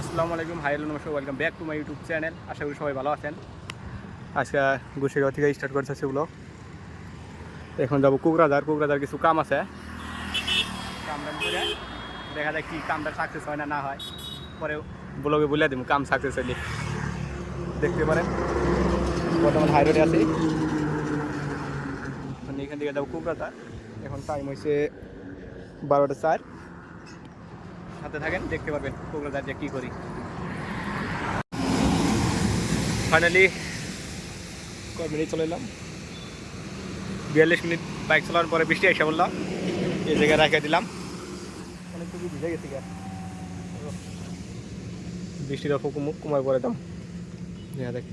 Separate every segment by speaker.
Speaker 1: আসসালামু আলাইকুম, hi, hello, নমস্কার welcome back to my YouTube channel আশা করি সবাই ভালো আছেন। আজকে গুছিগাঁও থেকে স্টার্ট করতেছি ব্লগ এখন যাব কুকরাদার কুকরাদার কিছু কাম আছে। কামটা করে দেখা যায় কি কামটা সাকসেস হয় না না হয়। পরে ব্লগে বলে দিব কাম সাকসেস হইলে দেখতে পারেন। বর্তমান হাই রোডে আছি। এখান থেকে যাব কুকরাদার এখন টাইম হয়েছে বারোটা চার। হাতে থাকেন দেখতে পারবেন কোকরাঝার যে কী করি। ফাইনালি কয় মিনিট চলে এলাম? বিয়াল্লিশ মিনিট বাইক চালানোর পরে বৃষ্টি এসে বললাম এই জায়গায় রেখে দিলাম। অনেকটুকু ভিজে গেছি গা। বৃষ্টির কমুক কমায় পরে দাম। দেখ।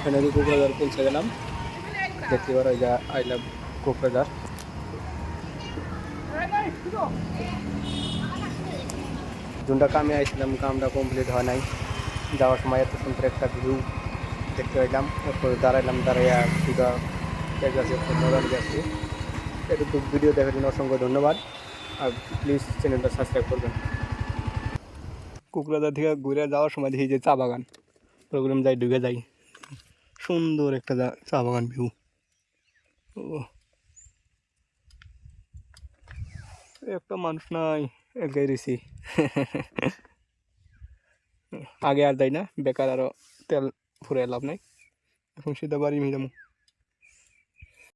Speaker 1: ফাইনালি কোকরাঝার পৌঁছে গেলাম। দেখতে পারো এই যা আই লাভ কোকরাঝার যোনটা কামে আইছিলাম কামটা কমপ্লিট হয় নাই। যাওয়ার সময় এত সুন্দর একটা ভিউ দেখতে পাইলাম, এরপরে দাঁড়াইলাম, দাঁড়াইয়া সুদা আছে মজা গেছে। এটুকু ভিডিও দেখার জন্য অসংখ্য ধন্যবাদ। আর প্লিজ চ্যানেলটা সাবস্ক্রাইব করবেন। কুকরাদা থেকে ঘুরে যাওয়ার সময় দেখি যে চা বাগান। প্রোগ্রাম যাই, ঢুকে যাই। সুন্দর একটা চা বাগান ভিউ ও একটা মানুষ নাই একাই রয়েছি আগে আর যাই না, বেকার আরও তেল ফুরে লাভ নাই। এখন সিধা বাড়ি মিলাম